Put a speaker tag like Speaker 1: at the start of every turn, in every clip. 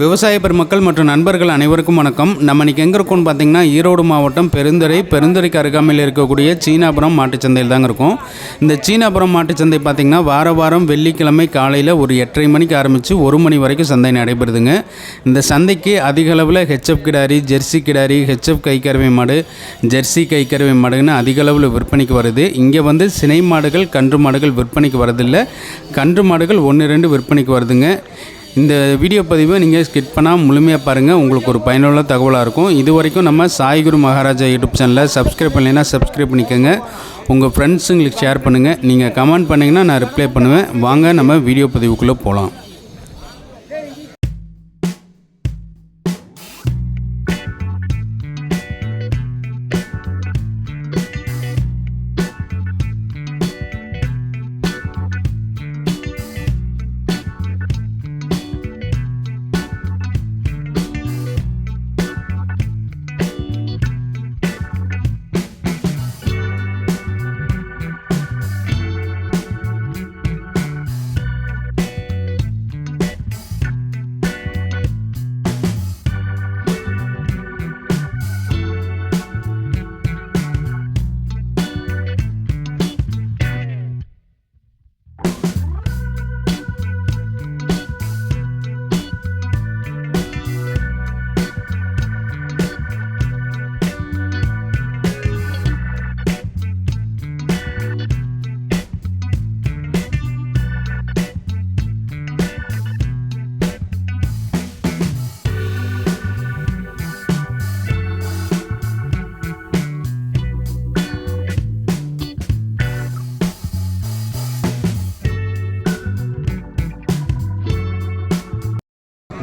Speaker 1: விவசாய பெருமக்கள் மற்றும் நண்பர்கள் அனைவருக்கும் வணக்கம். நம்ம இன்னைக்கு எங்கே இருக்கோம்னு பார்த்தீங்கன்னா ஈரோடு மாவட்டம் பெருந்துறை பெருந்துறைக்கு அருகாமையில் இருக்கக்கூடிய சீனாபுரம் மாட்டுச்சந்தையில் தாங்க இருக்கும். இந்த சீனாபுரம் மாட்டுச்சந்தை பார்த்தீங்கன்னா வார வாரம் வெள்ளிக்கிழமை காலையில் ஒரு எட்டரை மணிக்கு ஆரம்பித்து ஒரு மணி வரைக்கும் சந்தை நடைபெறுதுங்க. இந்த சந்தைக்கு அதிக அளவில் ஹெச்எஃப் கிடாரி ஜெர்சி கிடாரி ஹெச்எஃப் கைக்கறவை மாடு ஜெர்சி கைக்கறவை மாடுன்னு அதிக அளவில் விற்பனைக்கு வருது. இங்கே வந்து சினை மாடுகள் கன்று மாடுகள் விற்பனைக்கு வரதில்லை. கன்று மாடுகள் ஒன்று ரெண்டு விற்பனைக்கு வருதுங்க. இந்த வீடியோ பதிவை நீங்கள் ஸ்கிப் பண்ணால் முழுமையாக பாருங்கள் உங்களுக்கு ஒரு பயனுள்ள தகவலாக இருக்கும். இது வரைக்கும் நம்ம சாய்குரு மகாராஜா யூடியூப் சேனலை சப்ஸ்கிரைப் பண்ணலைன்னா சப்ஸ்கிரைப் பண்ணிக்கோங்க. உங்கள் ஃப்ரெண்ட்ஸுங்களுக்கு ஷேர் பண்ணுங்கள் நீங்கள் கமெண்ட் பண்ணிங்கன்னா நான் ரிப்ளை பண்ணுவேன். வாங்க நம்ம வீடியோ பதிவுக்குள்ளே போகலாம்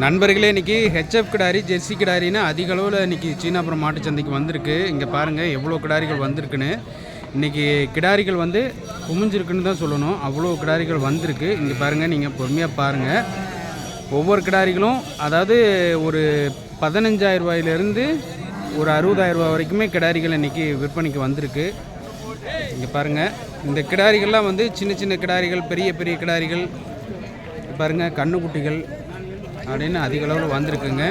Speaker 1: நண்பர்களே இன்றைக்கி ஹெச்எஃப் கிடாரி ஜெர்சி கிடாரின்னு அதிக அளவில் இன்றைக்கி சீனாபுரம் மாட்டுச்சந்தைக்கு வந்திருக்கு. இங்கே பாருங்கள் எவ்வளோ கிடாரிகள் வந்திருக்குன்னு. இன்றைக்கி கிடாரிகள் வந்து குமிஞ்சிருக்குன்னு தான் சொல்லணும். அவ்வளோ கிடாரிகள் வந்திருக்கு. இங்கே பாருங்கள் நீங்கள் பொறுமையாக பாருங்கள் ஒவ்வொரு கிடாரிகளும் அதாவது ஒரு பதினஞ்சாயிரரூபாயிலேருந்து ஒரு அறுபதாயிரரூபா வரைக்குமே கிடாரிகள் இன்றைக்கி விற்பனைக்கு வந்திருக்கு. இங்கே பாருங்கள் இந்த கிடாரிகள்லாம் வந்து சின்ன சின்ன கிடாரிகள் பெரிய பெரிய கிடாரிகள் பாருங்கள் கண்ணுக்குட்டிகள் அப்படின்னு அதிக அளவில் வந்திருக்குங்க.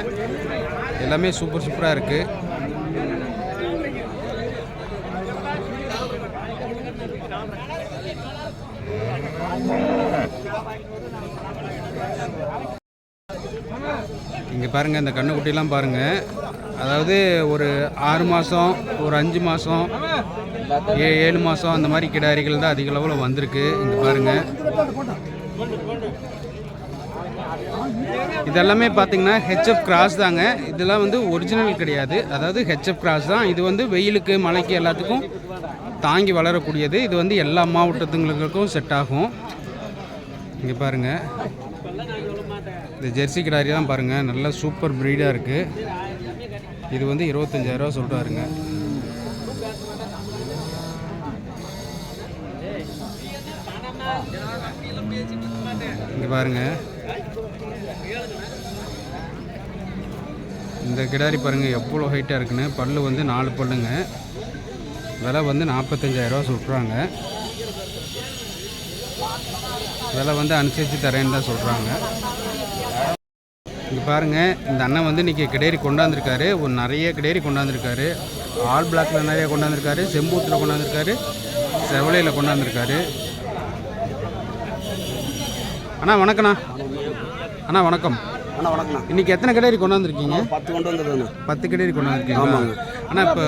Speaker 1: எல்லாமே சூப்பர் சூப்பராக இருக்குது இங்கே பாருங்கள் இந்த கண்ணுக்குட்டிலாம் பாருங்கள் அதாவது ஒரு ஆறு மாதம் ஒரு அஞ்சு மாதம் ஏ ஏழு மாதம் அந்த மாதிரி கிடாரிகள் தான் அதிக அளவில் வந்திருக்கு. இங்கே பாருங்கள் இதெல்லாமே பார்த்தீங்கன்னா ஹெச்எஃப் கிராஸ் தாங்க. இதெல்லாம் வந்து ஒரிஜினல் கிடையாது. அதாவது ஹெச்எஃப் கிராஸ் தான். இது வந்து வெயிலுக்கு மழைக்கு எல்லாத்துக்கும் தாங்கி வளரக்கூடியது. இது வந்து எல்லா மாவட்டத்துங்களுக்கும் செட் ஆகும். இங்கே பாருங்கள் இந்த ஜெர்சி கிடாரி தான் பாருங்கள் நல்லா சூப்பர் ப்ரீடாக இருக்குது இது வந்து இருபத்தஞ்சாயிரரூவா சொல்கிறாருங்க இங்கே பாருங்கள் இந்த கிடாரி பாருங்கள் எவ்வளோ ஹைட்டாக இருக்குன்னு. பல்லு வந்து நாலு பல்லுங்க. விலை வந்து நாற்பத்தஞ்சாயிரரூவா சொல்கிறாங்க விலை வந்து அனுசரித்து தரேன்னு தான் சொல்கிறாங்க இங்கே பாருங்கள் இந்த அண்ணன் வந்து இன்றைக்கி கிடேரி கொண்டாந்துருக்காரு. ஒரு நிறைய கிடேரி கொண்டாந்துருக்காரு. ஆல் பிளாக்ல நிறைய கொண்டாந்துருக்காரு. செம்பூத்தில் கொண்டாந்துருக்காரு. செவலையில் கொண்டாந்துருக்காரு. அண்ணா வணக்கண்ணா அண்ணா வணக்கம்.
Speaker 2: அண்ணா வணக்கண்ணா
Speaker 1: இன்னைக்கு எத்தனை கிடாரி கொண்டாந்துருக்கீங்க?
Speaker 2: பத்து கொண்டு வந்ததுண்ணா.
Speaker 1: பத்து கிடாரி கொண்டாந்துருக்கீங்க
Speaker 2: ஆமாங்க.
Speaker 1: அண்ணா இப்போ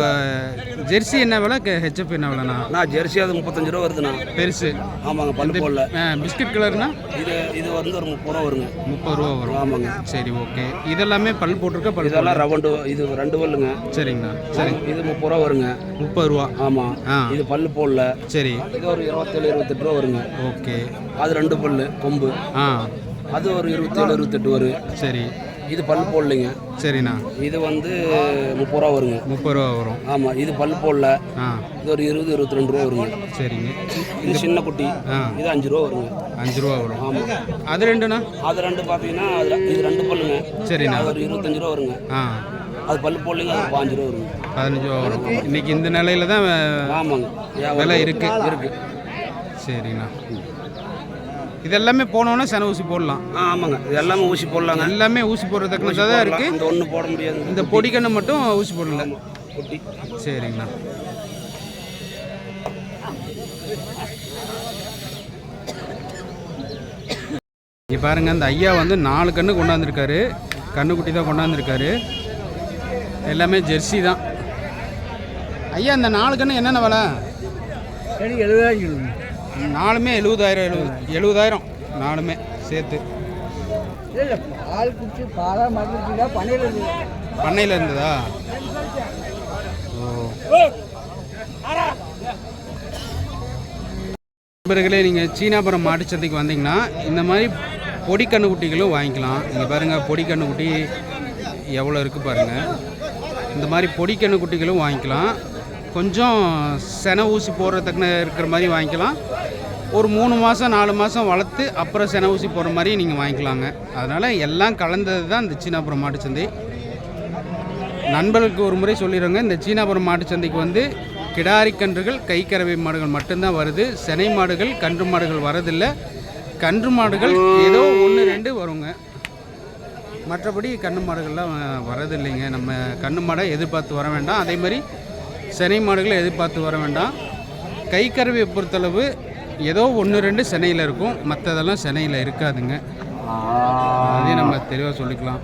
Speaker 1: ஜெர்சி என்ன விலை? ஹெச்எப் என்ன விலைண்ணா?
Speaker 2: நான் ஜெர்சி அது முப்பத்தஞ்சு ரூபா வருதுண்ணா.
Speaker 1: பெருசு.
Speaker 2: ஆமாங்க பல்லு போடல.
Speaker 1: பிஸ்கட் கலர்னா
Speaker 2: இது இது வந்து ஒரு முப்பது ரூபா வருங்க.
Speaker 1: முப்பது ரூபா வரும்.
Speaker 2: ஆமாங்க.
Speaker 1: சரி ஓகே. இதெல்லாமே பல் போட்டிருக்க? பல்
Speaker 2: இதெல்லாம் ரவண்டு இது ரெண்டு பல்லுங்க.
Speaker 1: சரிங்கண்ணா. சரி.
Speaker 2: இது முப்பது ரூபா வருங்க.
Speaker 1: முப்பது ரூபா.
Speaker 2: ஆமாம்
Speaker 1: ஆ.
Speaker 2: இது பல்லு போடல.
Speaker 1: சரி.
Speaker 2: இது ஒரு இருபத்தேழு இருபத்தெட்டு ரூபா வருங்க.
Speaker 1: ஓகே.
Speaker 2: அது ரெண்டு பல்லு கொம்பு.
Speaker 1: ஆ.
Speaker 2: அது ஒரு இருபத்தேழு இருபத்தெட்டு வரும்
Speaker 1: சரி.
Speaker 2: இது பல்லு போடலைங்க.
Speaker 1: சரிண்ணா.
Speaker 2: இது வந்து முப்பது ரூபா வருங்க.
Speaker 1: முப்பது ரூபா வரும்.
Speaker 2: ஆமாம் இது பல்லு போடல.
Speaker 1: ஆ.
Speaker 2: இது ஒரு இருபது இருபத்தி ரெண்டு ரூபா வருங்க.
Speaker 1: சரிங்க.
Speaker 2: இது சின்ன குட்டி.
Speaker 1: ஆ.
Speaker 2: இது அஞ்சு ரூபா வருங்க.
Speaker 1: அஞ்சு ரூபா வரும்.
Speaker 2: ஆமாம்
Speaker 1: அது ரெண்டுண்ணா?
Speaker 2: அது ரெண்டு பார்த்தீங்கன்னா அது இது ரெண்டு பல்லுங்க.
Speaker 1: சரிண்ணா.
Speaker 2: அது ஒரு இருபத்தஞ்சு ரூபா வருங்க.
Speaker 1: ஆ.
Speaker 2: அது பல்லு போடலைங்க அது பாஞ்சு ரூபா வருங்க.
Speaker 1: பதினஞ்சு ரூபா வரும். இன்னைக்கு இந்த நிலையில தான்
Speaker 2: ஆமாங்க.
Speaker 1: விலை இருக்கு?
Speaker 2: இருக்கு.
Speaker 1: சரிண்ணா. இது எல்லாமே போனோன்னே சென ஊசி போடலாம்.
Speaker 2: ஆ ஆமாங்க. இது எல்லாமே ஊசி போடலாங்க.
Speaker 1: எல்லாமே ஊசி போடுறதுக்கு
Speaker 2: ஊசி
Speaker 1: தான். இருக்குது
Speaker 2: இந்த ஒன்று போட முடியாது.
Speaker 1: இந்த பொடிக்கண்ணு மட்டும் ஊசி போடல
Speaker 2: குட்டி
Speaker 1: சரிங்கண்ணா. இங்கே பாருங்க அந்த ஐயா வந்து நாலு கன்று கொண்டாந்துருக்காரு. கண்ணுக்குட்டி தான் கொண்டாந்துருக்காரு. எல்லாமே ஜெர்சி தான். ஐயா இந்த நாலு கன்று என்னென்ன விலை?
Speaker 3: எழுபதாயிரம்
Speaker 1: நாலுமே எழுபதாயிரம் எழுபது எழுபதாயிரம் நாலுமே சேர்த்து.
Speaker 3: இல்லை பால் குடிச்சு பாலா மருந்து பண்ணையில்
Speaker 1: இருந்ததா? ஓ. நண்பர்களே நீங்கள் சீனாபுரம் மாட்டுச்சந்தைக்கு வந்தீங்கன்னா இந்த மாதிரி பொடி கண்ணுக்குட்டிகளும் வாங்கிக்கலாம். இங்கே பாருங்கள் பொடி கண்ணுக்குட்டி எவ்வளோ இருக்குது பாருங்கள் இந்த மாதிரி பொடி கண்ணுக்குட்டிகளும் வாங்கிக்கலாம். கொஞ்சம் சென ஊசி போடுறதுக்குன்னு இருக்கிற மாதிரி வாங்கிக்கலாம். ஒரு மூணு மாதம் நாலு மாதம் வளர்த்து அப்புறம் சென ஊசி மாதிரி நீங்கள் வாங்கிக்கலாங்க. அதனால் எல்லாம் கலந்தது தான் இந்த சீனாபுரம் மாட்டுச்சந்தை நண்பர்களுக்கு ஒரு முறை சொல்லிடுறோங்க இந்த சீனாபுரம் மாட்டுச்சந்தைக்கு வந்து கிடாரி கன்றுகள் கைக்கறவை மாடுகள் மட்டும்தான் வருது. செனை மாடுகள் கன்று மாடுகள் வரதில்லை. கன்று மாடுகள் ஏதோ ஒன்று ரெண்டு வருங்க. மற்றபடி கன்று மாடுகள்லாம் வரதில்லைங்க. நம்ம கன்று மாடை எதிர்பார்த்து வர வேண்டாம். அதே மாதிரி செனை மாடுகளை எதிர்பார்த்து வர வேண்டாம். கைக்கறவையை பொறுத்தளவு ஏதோ ஒன்று ரெண்டு சென்னையில் இருக்கும். மற்றதெல்லாம் சென்னையில் இருக்காதுங்க. அதையும் நம்ம தெளிவாக சொல்லிக்கலாம்.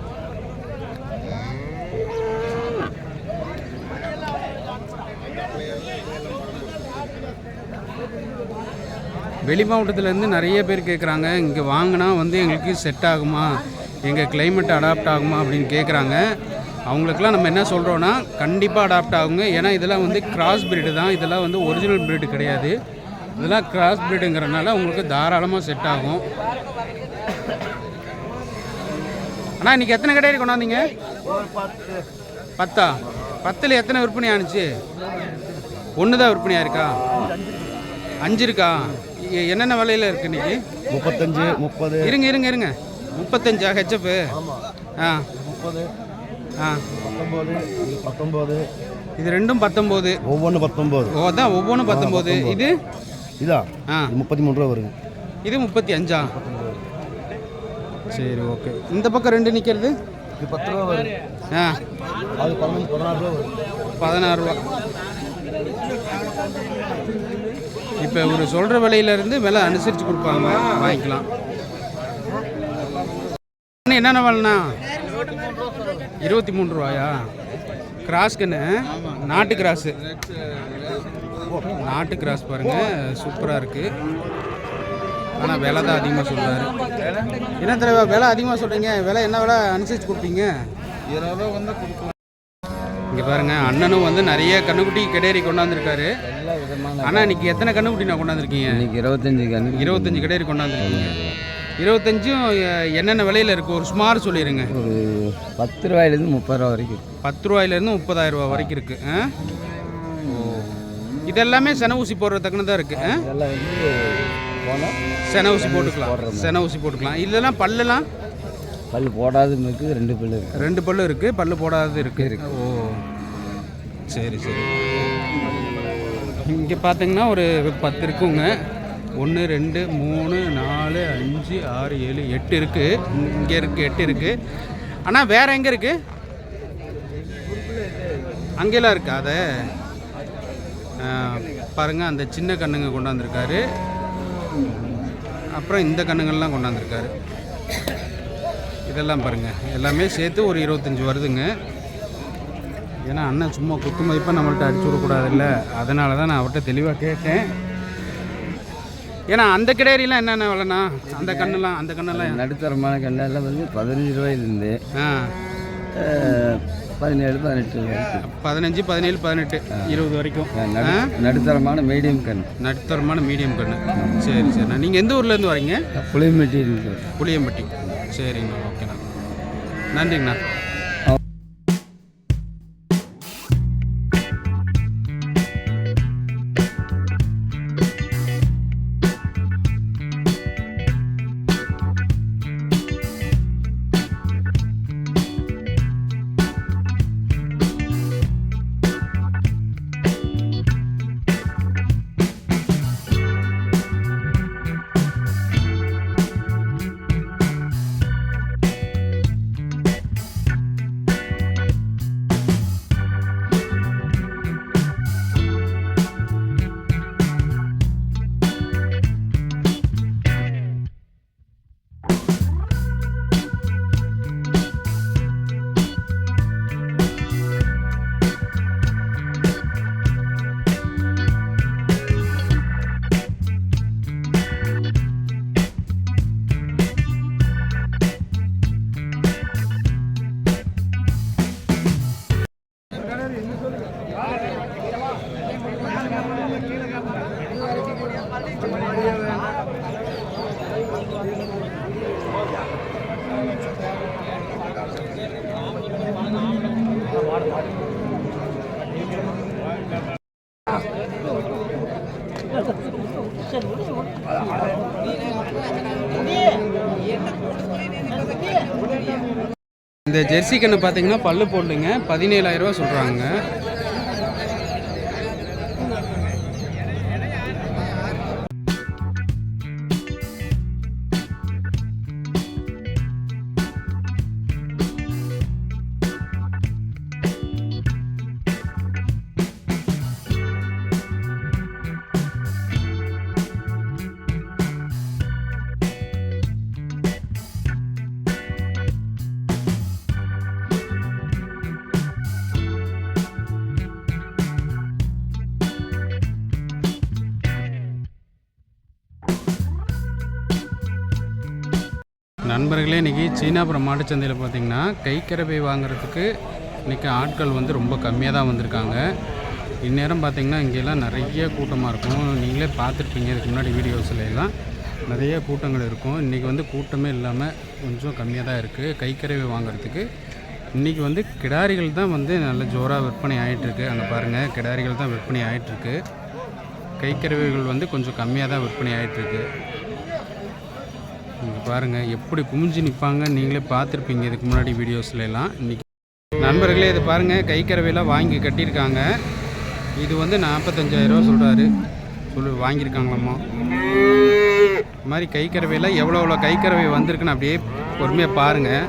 Speaker 1: வெளி மாவட்டத்துலேருந்து நிறைய பேர் கேட்குறாங்க இங்கே வாங்கினா வந்து எங்களுக்கு செட் ஆகுமா? எங்கள் கிளைமேட் அடாப்ட் ஆகுமா? அப்படின்னு கேட்குறாங்க அவங்களுக்குலாம் நம்ம என்ன சொல்கிறோன்னா கண்டிப்பாக அடாப்ட் ஆகுங்க. ஏன்னா இதெல்லாம் வந்து கிராஸ் பிரீடு தான். இதெல்லாம் வந்து ஒரிஜினல் பிரீடு கிடையாது. இதெல்லாம் கிராஸ் breedங்கிறனால உங்களுக்கு தாராளமாக செட் ஆகும். அண்ணா இன்றைக்கி எத்தனை கடையில் கொண்டாந்தீங்க? பத்தா? பத்தில் எத்தனை விற்பனை ஆணுச்சு ஒன்று தான் விற்பனையாக இருக்கா? அஞ்சு இருக்கா? என்னென்ன விலையில இருக்கு இன்னைக்கு?
Speaker 4: முப்பத்தஞ்சு முப்பது.
Speaker 1: இருங்க இருங்க இருங்க. முப்பத்தஞ்சா ஹெச்எப்பு ஆ.
Speaker 4: முப்பது.
Speaker 1: ஆ.
Speaker 4: பத்தொம்போது பத்தொம்போது.
Speaker 1: இது ரெண்டும் பத்தொம்போது.
Speaker 4: ஒவ்வொன்று பத்தொம்போது.
Speaker 1: ஓ அதான் ஒவ்வொன்றும் பத்தொம்போது. இது?
Speaker 4: இதா?
Speaker 1: ஆ.
Speaker 4: முப்பத்தி மூணு ரூபா வருங்க.
Speaker 1: இது முப்பத்தி அஞ்சா சரி ஓகே. இந்த பக்கம் ரெண்டு நிற்கிறது
Speaker 4: இது பத்து ரூபா வரும்
Speaker 1: ஆ.
Speaker 4: அது பதினஞ்சு பதினாறு ரூபா வரும்
Speaker 1: பதினாறு ரூபா. இப்போ இவர் சொல்கிற விலையிலேருந்து விலை அனுசரித்து கொடுப்பாங்க. வாங்கிக்கலாம். என்னென்ன விலைண்ணா? இருபத்தி மூணு ரூபாயா கிராஸ்க்குன்னு நாட்டு கிராஸு. நாட்டு கிராஸ் பாருங்கள் சூப்பராக இருக்குது ஆனால் விலை தான் அதிகமாக சொல்கிறாரு என்ன தலைவா விலை அதிகமாக சொல்கிறீங்க விலை என்ன விலை அனுசரித்து கொடுப்பீங்க? இங்கே பாருங்க அண்ணனும் வந்து நிறைய கண்ணுக்குட்டி கிடேரி கொண்டாந்துருக்காரு. அண்ணா இன்னைக்கு எத்தனை கண்ணுக்குட்டி நான் கொண்டாந்துருக்கீங்க?
Speaker 3: இன்னைக்கு இருபத்தஞ்சு கன்று
Speaker 1: இருபத்தஞ்சு கிடேரி கொண்டாந்துருக்கீங்க. இருபத்தஞ்சும் என்னென்ன விலையில இருக்கு? ஒரு சுமார் சொல்லிடுங்க
Speaker 3: ஒரு பத்து ரூபாயிலேருந்து முப்பது ரூபா வரைக்கும்
Speaker 1: பத்து ரூபாயிலேருந்து முப்பதாயிரம் ரூபா வரைக்கும் இருக்கு. ஆ? ஓ இதெல்லாமே சென ஊசி போடுறதுக்குன்னு தான் இருக்கு ஆ?
Speaker 3: இதெல்லாம் வந்து
Speaker 1: சென ஊசி போட்டுக்கலாம். சென ஊசி போட்டுக்கலாம். இதெல்லாம் பல்லுலாம்
Speaker 3: பல் போடாதும் இருக்குது ரெண்டு பல் இருக்குது
Speaker 1: ரெண்டு பல்லு இருக்கு பல்லு போடாதது இருக்கு. ஓ சரி சரி. இங்கே பார்த்தீங்கன்னா ஒரு பத்து இருக்குங்க. ஒன்று ரெண்டு மூணு நாலு அஞ்சு ஆறு ஏழு எட்டு இருக்குது இங்கே இருக்குது எட்டு இருக்குது ஆனால் வேறு எங்கே இருக்குது அங்கெல்லாம் இருக்கா அதை? பாருங்கள் அந்த சின்ன கண்ணுங்க கொண்டாந்துருக்காரு. அப்புறம் இந்த கண்ணுங்கள்லாம் கொண்டாந்துருக்காரு. இதெல்லாம் பாருங்கள் எல்லாமே சேர்த்து ஒரு இருபத்தஞ்சி வருதுங்க. ஏன்னா அண்ணன் சும்மா குத்து மதிப்பாக நம்மள்ட்ட அடிச்சு விடக்கூடாதுல்ல. அதனால தான் நான் அவர்கிட்ட தெளிவாக கேட்டேன். ஏன்னா அந்த கிடேரிலாம் என்னென்ன விலைண்ணா அந்த கண்ணுலாம் அந்த கண்ணெல்லாம்
Speaker 3: நடுத்தரமான கண்ணெல்லாம் வந்து பதினஞ்சு ரூபாயிலேருந்து
Speaker 1: ஆ.
Speaker 3: பதினேழு பதினெட்டு
Speaker 1: பதினஞ்சு பதினேழு பதினெட்டு இருபது வரைக்கும்.
Speaker 3: நடுத்தரமான மீடியம் கண்
Speaker 1: நடுத்தரமான மீடியம் கண்ணு சரி சரிண்ணா நீங்கள் எந்த ஊர்லேருந்து வரீங்க?
Speaker 3: புளியம்பட்டி
Speaker 1: புளியம்பட்டி. சரிங்கண்ணா ஓகேண்ணா. நன்றிங்கண்ணா. இந்த ஜெர்சி கன்று பார்த்தீங்கன்னா பல்லு போடலைங்க பதினேழாயிரரூவா சொல்கிறாங்க நண்பர்களே இன்றைக்கி சீனாபுரம் மாட்டுச்சந்தையில் பார்த்திங்கன்னா கைக்கரவை வாங்குறதுக்கு இன்றைக்கி ஆட்கள் வந்து ரொம்ப கம்மியாக தான் வந்திருக்காங்க. இந்நேரம் பார்த்திங்கன்னா இங்கெல்லாம் நிறைய கூட்டமாக இருக்கும். நீங்களே பார்த்துருப்பீங்க இதுக்கு முன்னாடி வீடியோஸ்ல எல்லாம். நிறைய கூட்டங்கள் இருக்கும். இன்றைக்கி வந்து கூட்டமே இல்லாமல் கொஞ்சம் கம்மியாக தான் இருக்குது கைக்கரவை வாங்குறதுக்கு இன்றைக்கி வந்து கிடாரிகள் தான் வந்து நல்ல ஜோராக விற்பனை ஆகிட்டுருக்கு அங்கே பாருங்கள் கிடாரிகள் தான் விற்பனை ஆகிட்டுருக்கு கைக்கருவிகள் வந்து கொஞ்சம் கம்மியாக தான் விற்பனை ஆகிட்டுருக்கு இங்கே பாருங்கள் எப்படி குமிஞ்சு நிற்பாங்க நீங்களே பார்த்துருப்பீங்க. இதுக்கு முன்னாடி வீடியோஸில் எல்லாம். இன்றைக்கி நண்பர்களே இது பாருங்கள் கைக்கரவையெல்லாம் வாங்கி கட்டியிருக்காங்க. இது வந்து நாற்பத்தஞ்சாயிரரூவா சொல்கிறாரு சொல்லு வாங்கியிருக்காங்களாம்மா? இது மாதிரி கைக்கரவையெல்லாம் எவ்வளோ எவ்வளோ கைக்கரவை வந்திருக்குன்னு அப்படியே பொறுமையாக பாருங்கள்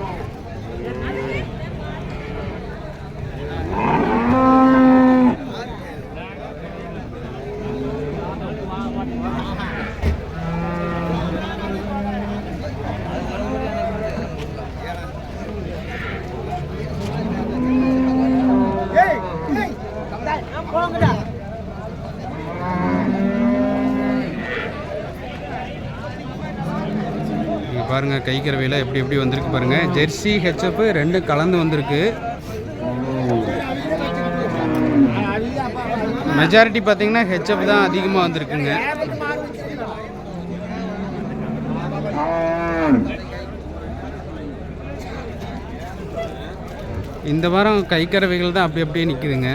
Speaker 1: இங்கே எப்படி எப்படி வந்திருக்கு பாருங்கள் ஜெர்சி ஹெச்எப் ரெண்டும் கலந்து வந்திருக்கு. மெஜாரிட்டி பார்த்தீங்கன்னா ஹெச்எப் தான் அதிகமாக வந்திருக்குங்க. இந்த வாரம் கைக்கறவைகள் தான் அப்படி அப்படியே நிற்குதுங்க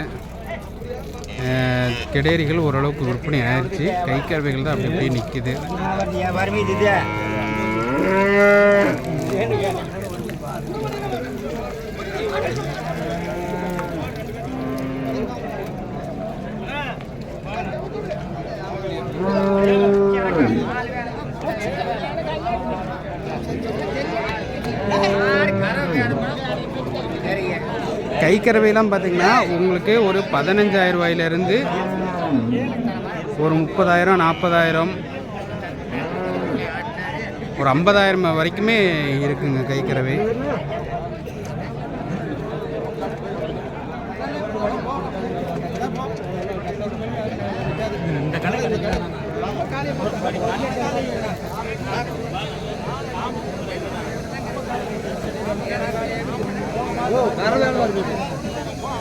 Speaker 1: கெடேரிகள் ஓரளவுக்கு விற்பனை ஆயிடுச்சு கைக்கறவைகள் தான் அப்படி அப்படியே நிற்குது கைக்கரவையெல்லாம் பார்த்தீங்கன்னா உங்களுக்கு ஒரு பதினஞ்சாயிரம் ரூபாயிலிருந்து ஒரு முப்பதாயிரம் நாற்பதாயிரம் ஒரு ஐம்பதாயிரம் வரைக்குமே இருக்குங்க கைக்கரவை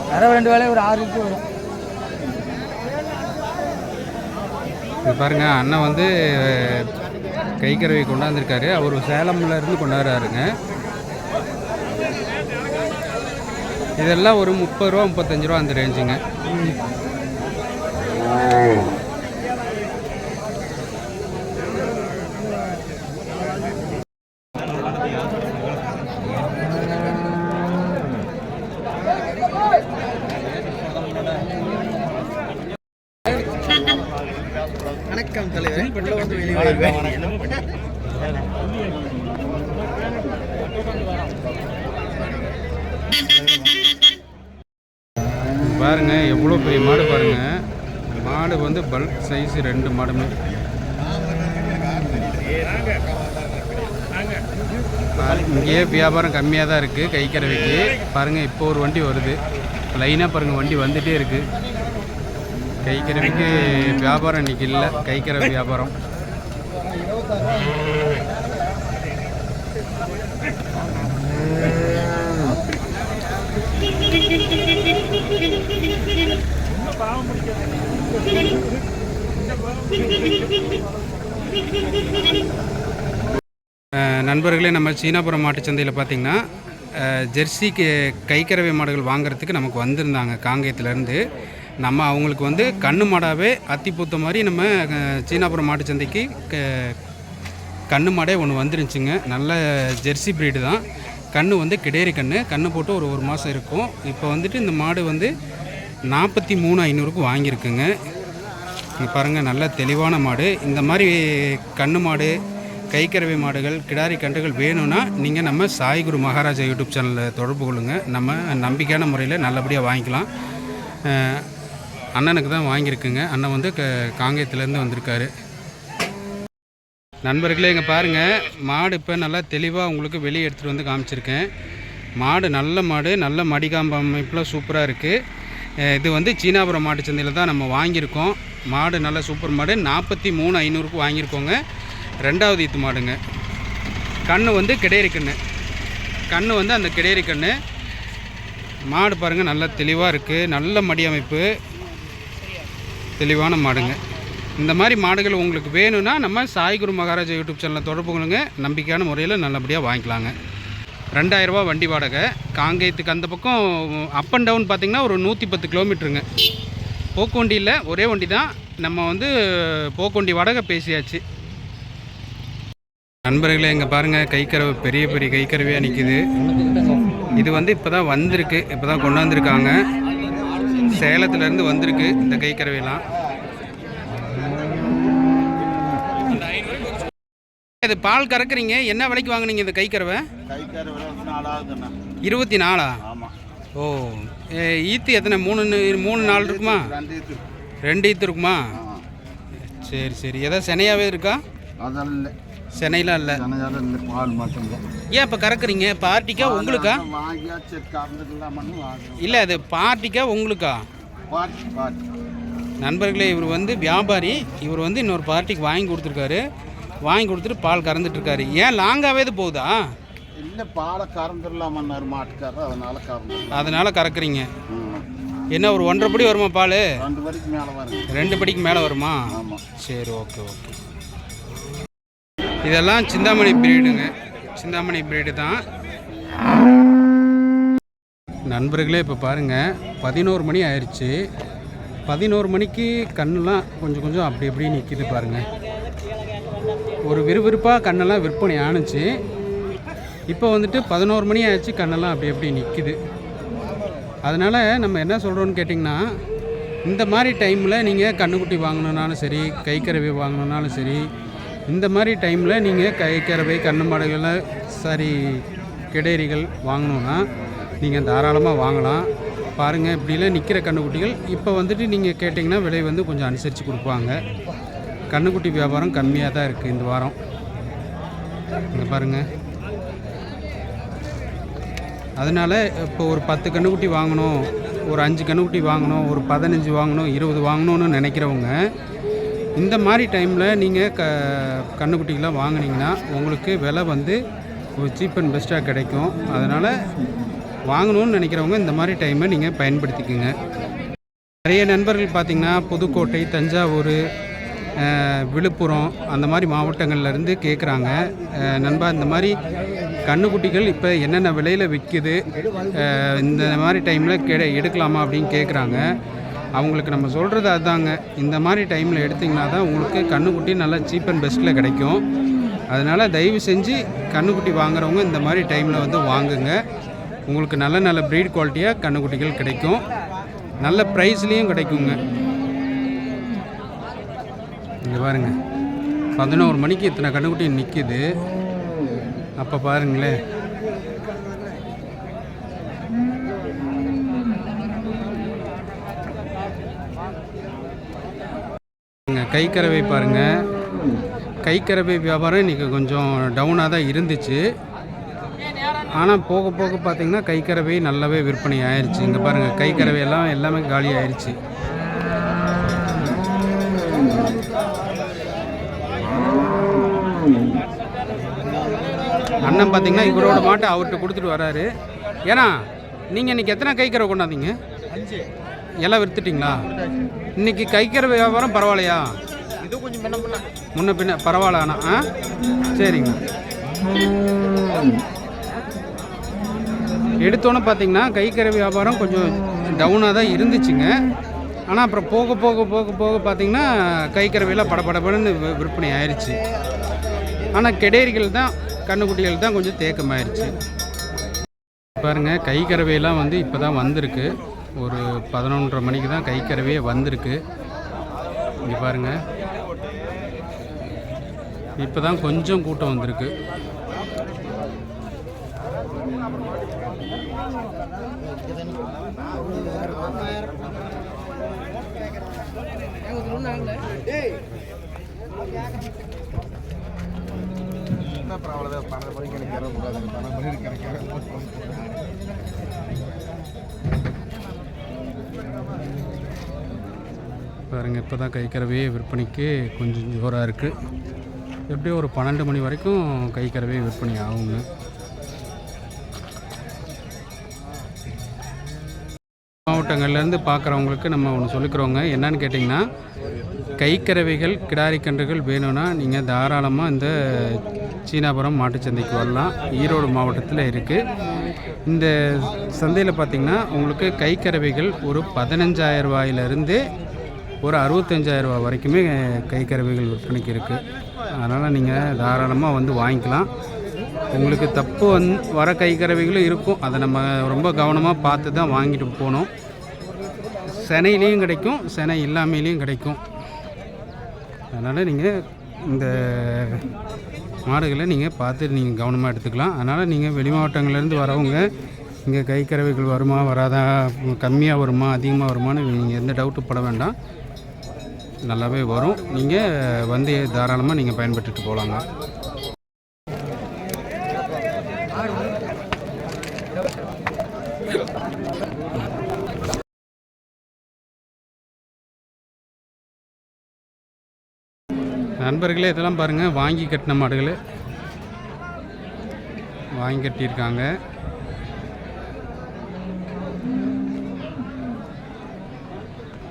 Speaker 3: கறவை ரெண்டு வேலையும் ஒரு ஆறு வரும்.
Speaker 1: பாருங்க அண்ணன் வந்து கைக்கரவை கொண்டாந்துருக்காரு. அவர் சேலம்ல இருந்து கொண்டாடுறாருங்க. இதெல்லாம் ஒரு முப்பது ரூபா முப்பத்தஞ்சு ரூபா அந்த ரேஞ்சுங்க
Speaker 4: வணக்கம் தலைவர் உள்ள வந்து வெளியே
Speaker 1: பாருங்க எவ்வளோ பெரிய மாடு பாருங்க மாடு வந்து பல்க் சைஸ் ரெண்டு மாடுமே இங்கேயே வியாபாரம் கம்மியாக தான் இருக்குது கைக்கரவைக்கு பாருங்கள் இப்போ ஒரு வண்டி வருது. லைனாக பாருங்கள் வண்டி வந்துகிட்டே இருக்குது கைக்கரவைக்கு வியாபாரம் இன்னைக்கு இல்லை கைக்கரவை வியாபாரம். அஹ் நண்பர்களே நம்ம சீனாபுரம் மாட்டுச்சந்தையில் பார்த்தீங்கன்னா அஹ் ஜெர்சிக்கு கைக்கறவை மாடுகள் வாங்குறதுக்கு நமக்கு வந்திருந்தாங்க காங்கேயத்துலேருந்து. நம்ம அவங்களுக்கு வந்து கண்ணு மாடாவே அத்திப்பூத்த மாதிரி நம்ம சீனாபுரம் மாட்டுச்சந்தைக்கு க கண்ணு மாடே ஒன்று வந்துருந்துச்சுங்க நல்ல ஜெர்சி ப்ரீடு தான். கன்று வந்து கிடேரி கன்று கன்று போட்டு ஒரு ஒரு மாதம் இருக்கும். இப்போ வந்துட்டு இந்த மாடு வந்து நாற்பத்தி மூணு ஐநூறுக்கு வாங்கியிருக்குங்க. இது பாருங்கள் நல்ல தெளிவான மாடு. இந்த மாதிரி கண்ணு மாடு கைக்கரவை மாடுகள் கிடாரி கன்றுகள் வேணும்னா நீங்கள் நம்ம சாய்குரு மகாராஜா யூடியூப் சேனலில் தொடர்பு கொள்ளுங்கள் நம்ம நம்பிக்கையான முறையில் நல்லபடியாக வாங்கிக்கலாம். அண்ணனுக்கு தான் வாங்கியிருக்குங்க. அண்ணன் வந்து க காங்கேயத்துலேருந்து வந்திருக்காரு. நண்பர்களே இங்கே பாருங்கள் மாடு இப்போ நல்லா தெளிவாக உங்களுக்கு வெளியே எடுத்துகிட்டு வந்து காமிச்சிருக்கேன். மாடு நல்ல மாடு நல்ல மடிகாம்பு அமைப்பில் சூப்பராக இருக்குது இது வந்து சீனாபுரம் மாட்டு சந்தையில் தான் நம்ம வாங்கியிருக்கோம். மாடு நல்ல சூப்பர் மாடு. நாற்பத்தி மூணு ஐநூறுக்கு வாங்கியிருக்கோங்க. ரெண்டாவது ஈத்து மாடுங்க. கன்று வந்து கிடையறி கண்ணு. கன்று வந்து அந்த கிடையறி கண்ணு. மாடு பாருங்கள் நல்லா தெளிவாக இருக்குது நல்ல மடி அமைப்பு. தெளிவான மாடுங்க. இந்த மாதிரி மாடுகள் உங்களுக்கு வேணும்னா நம்ம சாய்குரு மகாராஜா யூடியூப் சேனலில் தொடர்பு கொள்ளுங்க. நம்பிக்கையான முறையில் நல்லபடியாக வாங்கிக்கலாங்க. ரெண்டாயிரரூபா வண்டி வாடகை. காங்கேயத்துக்கு அந்த பக்கம் அப் அண்ட் டவுன் பார்த்திங்கன்னா ஒரு நூற்றி பத்து கிலோமீட்டருங்க. போக்குவண்டி இல்லை ஒரே வண்டி தான். நம்ம வந்து போக்குவண்டி வாடகை பேசியாச்சு. நண்பர்களே இங்கே பாருங்கள் கைக்கறவை பெரிய பெரிய கைக்கறவையாக நிற்கிது இது வந்து இப்போ தான் வந்திருக்கு. இப்போ தான் கொண்டாந்துருக்காங்க சேலத்துலேருந்து வந்திருக்கு இந்த கைக்கறவையெல்லாம் இது பால் கறக்குறீங்க. என்ன விலைக்கு வாங்குனீங்க இந்த கைக்கறவை?
Speaker 4: கைக்கார விலை நாலாவதுண்ணா.
Speaker 1: இருபத்தி நாலா
Speaker 4: ஆமாம்
Speaker 1: ஓ ஈத்து எத்தனை? மூணு மூணு நாள் இருக்குமா?
Speaker 4: ரெண்டு
Speaker 1: ஈத்து இருக்குமா? சரி சரி. ஏதாவது செனையாகவே இருக்கா? சென்னையெலாம் இல்லை. ஏன் இப்போ கறக்குறீங்க? பார்ட்டிக்கா உங்களுக்கா? இல்லை அது பார்ட்டிக்கா உங்களுக்கா? நண்பர்களே இவர் வந்து வியாபாரி. இவர் வந்து இன்னொரு பார்ட்டிக்கு வாங்கி கொடுத்துருக்காரு. வாங்கி கொடுத்துட்டு பால் கறந்துட்டுருக்காரு. ஏன் லாங்காகவே இது போகுதா?
Speaker 4: இல்லை பாலை கறந்துடலாமன்னாரு மாட்டுக்காரர். அதனால கறந்துடலாம்
Speaker 1: அதனால் கறக்குறீங்க. என்ன ஒரு ஒன்றரை படி வருமா பால்?
Speaker 4: ரெண்டு வரைக்கும் மேலே வருங்க.
Speaker 1: ரெண்டு படிக்கு மேலே வருமா?
Speaker 4: ஆமாம்
Speaker 1: சரி ஓகே ஓகே. இதெல்லாம் சிந்தாமணி பிரீடுங்க. சிந்தாமணி பிரீடு தான். நண்பர்களே இப்போ பாருங்கள் பதினோரு மணி ஆயிடுச்சு பதினோரு மணிக்கு கண்ணெல்லாம் கொஞ்சம் கொஞ்சம் அப்படி அப்படி நிற்கிது பாருங்கள் ஒரு விறுவிறுப்பாக கண்ணெல்லாம் விற்பனை ஆணுச்சு. இப்போ வந்துட்டு பதினோரு மணி ஆயிடுச்சு கண்ணெல்லாம் அப்படி அப்படி நிற்கிது அதனால் நம்ம என்ன சொல்கிறோன்னு கேட்டிங்கன்னா இந்த மாதிரி டைமில் நீங்கள் கண்ணுக்குட்டி வாங்கணுன்னாலும் சரி கைக்கரவை வாங்கணுன்னாலும் சரி இந்த மாதிரி டைமில் நீங்கள் கைக்கரவை கண்ணு மாடுகளை சரி கிடேரிகள் வாங்கணுன்னா நீங்கள் தாராளமாக வாங்கலாம். பாருங்கள் இப்படிலாம் நிற்கிற கண்ணுக்குட்டிகள் இப்போ வந்துட்டு நீங்கள் கேட்டிங்கன்னா விலை வந்து கொஞ்சம் அனுசரித்து கொடுப்பாங்க. கண்ணுக்குட்டி வியாபாரம் கம்மியாக தான் இருக்குது இந்த வாரம். இங்கே பாருங்கள் அதனால் இப்போ ஒரு பத்து கன்றுக்குட்டி வாங்கணும் ஒரு அஞ்சு கன்றுக்குட்டி வாங்கணும் ஒரு பதினஞ்சு வாங்கணும் இருபது வாங்கணும்னு நினைக்கிறவங்க இந்த மாதிரி டைமில் நீங்கள் க கன்றுக்குட்டிகளாம் வாங்கினீங்கன்னா உங்களுக்கு விலை வந்து ஒரு சீப் அண்ட் பெஸ்ட்டாக கிடைக்கும். அதனால் வாங்கணும்னு நினைக்கிறவங்க இந்த மாதிரி டைமை நீங்கள் பயன்படுத்திக்கோங்க. நிறைய நண்பர்கள் பார்த்திங்கன்னா புதுக்கோட்டை தஞ்சாவூர் விழுப்புரம் அந்த மாதிரி மாவட்டங்கள்லேருந்து கேட்குறாங்க நண்பா இந்த மாதிரி கண்ணுக்குட்டிகள் இப்போ என்னென்ன விலையில் விற்கிது இந்த மாதிரி டைமில் கெட எடுக்கலாமா அப்படின்னு கேட்குறாங்க அவங்களுக்கு நம்ம சொல்கிறது அதுதாங்க இந்த மாதிரி டைமில் எடுத்திங்கன்னா தான் உங்களுக்கு கண்ணுக்குட்டி நல்லா சீப் அண்ட் பெஸ்ட்டில் கிடைக்கும். அதனால் தயவு செஞ்சு கண்ணுக்குட்டி வாங்குறவங்க இந்த மாதிரி டைமில் வந்து வாங்குங்க. உங்களுக்கு நல்ல நல்ல ப்ரீட் குவாலிட்டியாக கண்ணுக்குட்டிகள் கிடைக்கும். நல்ல ப்ரைஸ்லேயும் கிடைக்குங்க. இங்கே பாருங்க. பதினோரு மணிக்கு இத்தனை கண்ணுக்குட்டி நிற்கிது அப்போ பாருங்களேன். கைக்கரவை பாருங்கள் கைக்கரவை வியாபாரம் இன்றைக்கி கொஞ்சம் டவுனாக தான் இருந்துச்சு. ஆனால் போக போக பார்த்தீங்கன்னா கைக்கரவை நல்லாவே விற்பனை ஆயிடுச்சு இங்கே பாருங்கள் கைக்கரவை எல்லாம் எல்லாமே காலி ஆயிடுச்சு அண்ணன் பார்த்தீங்கன்னா இவரோட மாட்டை அவர்கிட்ட கொடுத்துட்டு வராரு. ஏன்னா நீங்கள் இன்னைக்கு எத்தனை கைக்கறவை கொண்டாந்தீங்க? எல்லாம் விற்றுட்டிங்களா இன்னைக்கு கைக்கறவை வியாபாரம் பரவாயில்லையா?
Speaker 4: இது கொஞ்சம் முன்ன
Speaker 1: பின்ன. பரவாயில்ல ஆனால் ஆ? சரிங்க. எடுத்தோன்னே பார்த்தீங்கன்னா கைக்கறி வியாபாரம் கொஞ்சம் டவுனாக தான் இருந்துச்சுங்க. ஆனால் அப்புறம் போக போக போக போக பார்த்தீங்கன்னா கைக்கறவையில் படபடபடன்னு விற்பனை ஆயிடுச்சு ஆனால் கெடேரிகள் தான் கண்ணுக்குட்டிகள் தான் கொஞ்சம் தேக்கமாயிருச்சு. பாருங்கள் கை கறவையெல்லாம் வந்து இப்போ தான் வந்திருக்கு. ஒரு பதினொன்றரை மணிக்கு தான் கை கறவையே வந்திருக்கு. இங்கே பாருங்கள் இப்போ தான் கொஞ்சம் கூட்டம் வந்திருக்கு. பாருங்க இப்போ தான் கை கறவையே விற்பனைக்கு கொஞ்சம் ஜோராக இருக்குது எப்படியும் ஒரு பன்னெண்டு மணி வரைக்கும் கைக்கரவே விற்பனை ஆகுங்க. மாவட்டங்கள்லேருந்து பார்க்குறவங்களுக்கு நம்ம ஒன்று சொல்லிக்கிறோங்க. என்னன்னு கேட்டிங்கன்னா கைக்கறவைகள் கிடாரி கன்றுகள் வேணும்னா நீங்கள் தாராளமாக இந்த சீனாபுரம் மாட்டுச்சந்தைக்கு வரலாம். ஈரோடு மாவட்டத்தில் இருக்குது இந்த சந்தையில் பார்த்திங்கன்னா உங்களுக்கு கைக்கரவைகள் ஒரு பதினஞ்சாயிரம் ரூபாயிலிருந்து ஒரு அறுபத்தஞ்சாயிரம் ரூபா வரைக்குமே கைக்கரவைகள் விற்பனைக்கு இருக்குது அதனால் நீங்கள் தாராளமாக வந்து வாங்கிக்கலாம். உங்களுக்கு தப்பு வந் வர கைக்கரவைகளும் இருக்கும். அதை நம்ம ரொம்ப கவனமாக பார்த்து தான் வாங்கிட்டு போகணும் செனையிலையும் கிடைக்கும் செனை இல்லாமையிலையும் கிடைக்கும். அதனால் நீங்கள் இந்த மாடுகளை நீங்கள் பார்த்து நீங்கள் கவனமாக எடுத்துக்கலாம். அதனால் நீங்கள் வெளி மாவட்டங்கள்லேருந்து வரவங்க இங்கே கை கறவைகள் வருமா வராதா கம்மியாக வருமா அதிகமாக வருமான்னு நீங்கள் எந்த டவுட்டும் பட வேண்டாம். நல்லாவே வரும். நீங்கள் வந்து தாராளமாக நீங்கள் பயன்பட்டுட்டு போகலாங்க நண்பர்களே இதெல்லாம் பாருங்கள் வாங்கி கட்டின மாடுகள். வாங்கி கட்டியிருக்காங்க.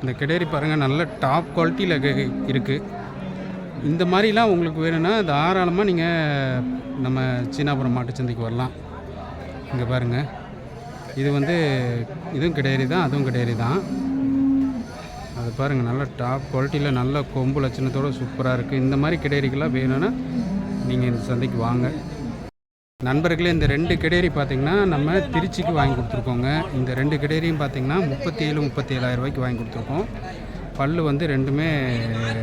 Speaker 1: இந்த கிடேரி பாருங்கள் நல்ல டாப் குவாலிட்டியில் இருக்குது இந்த மாதிரிலாம் உங்களுக்கு வேணும்னா தாராளமாக நீங்கள் நம்ம சீனாபுரம் மாட்டுச்சந்தைக்கு வரலாம். இங்கே பாருங்கள் இது வந்து இதுவும் கிடையாது தான் அதுவும் கிடையாது தான். பாருங்கள் நல்ல டாப் குவாலிட்டியில் நல்ல கொம்பு லட்சணத்தோடு சூப்பராக இருக்குது இந்த மாதிரி கிடேரிக்கெல்லாம் வேணும்னா நீங்கள் இந்த சந்தைக்கு வாங்க. நண்பர்களே இந்த ரெண்டு கிடேரி பார்த்திங்கன்னா நம்ம திருச்சிக்கு வாங்கி கொடுத்துருக்கோங்க. இந்த ரெண்டு கிடேரியும் பார்த்திங்கன்னா முப்பத்தி ஏழு முப்பத்தி ஏழாயிரம் ரூபாய்க்கு வாங்கி கொடுத்துருக்கோம். பல் வந்து ரெண்டுமே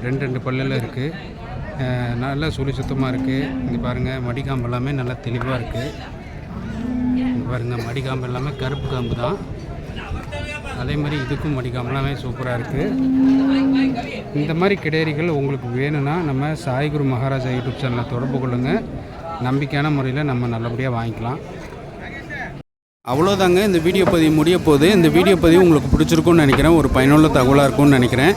Speaker 1: ரெண்டு ரெண்டு பல்லில் இருக்குது நல்லா சுழி சுத்தமாக இருக்குது இங்கே பாருங்கள் மடிக்காம்பு எல்லாமே நல்லா தெளிவாக இருக்குது பாருங்கள் மடிக்காம்பு எல்லாமே கருப்பு காம்பு தான். அதே மாதிரி இதுக்கும் மடிக்காமலாமே எல்லாமே சூப்பராக இருக்குது இந்த மாதிரி கிடேரிகள் உங்களுக்கு வேணும்னா நம்ம சாய்குரு மகாராஜா யூடியூப் சேனலை தொடர்பு கொள்ளுங்கள் நம்பிக்கையான முறையில் நம்ம நல்லபடியாக வாங்கிக்கலாம். அவ்வளோதாங்க. இந்த வீடியோ பதிவு முடிய போது இந்த வீடியோ பதிவு உங்களுக்கு பிடிச்சிருக்கும்னு நினைக்கிறேன். ஒரு பயனுள்ள தகவலாக இருக்கும்னு நினைக்கிறேன்.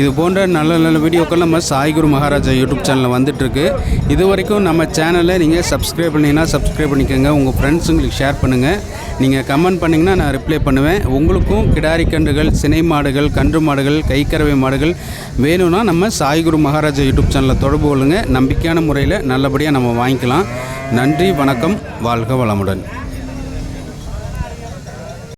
Speaker 1: இது போன்ற நல்ல நல்ல வீடியோக்கள் நம்ம சாய்குரு மகாராஜா யூடியூப் சேனலில் வந்துட்டுருக்கு. இது வரைக்கும் நம்ம சேனலை நீங்கள் சப்ஸ்கிரைப் பண்ணிங்கன்னா சப்ஸ்கிரைப் பண்ணிக்கோங்க. உங்கள் ஃப்ரெண்ட்ஸுங்களுக்கு ஷேர் பண்ணுங்கள் நீங்கள் கமெண்ட் பண்ணிங்கன்னா நான் ரிப்ளை பண்ணுவேன். உங்களுக்கும் கிடாரி கன்றுகள் சினை மாடுகள் கன்று மாடுகள் கைக்கறவை மாடுகள் வேணும்னா நம்ம சாய்குரு மகாராஜா யூடியூப் சேனலில் தொடர்பு கொள்ளுங்கள் நம்பிக்கையான முறையில் நல்லபடியாக நம்ம வாங்கிக்கலாம். நன்றி வணக்கம். வாழ்க வளமுடன்.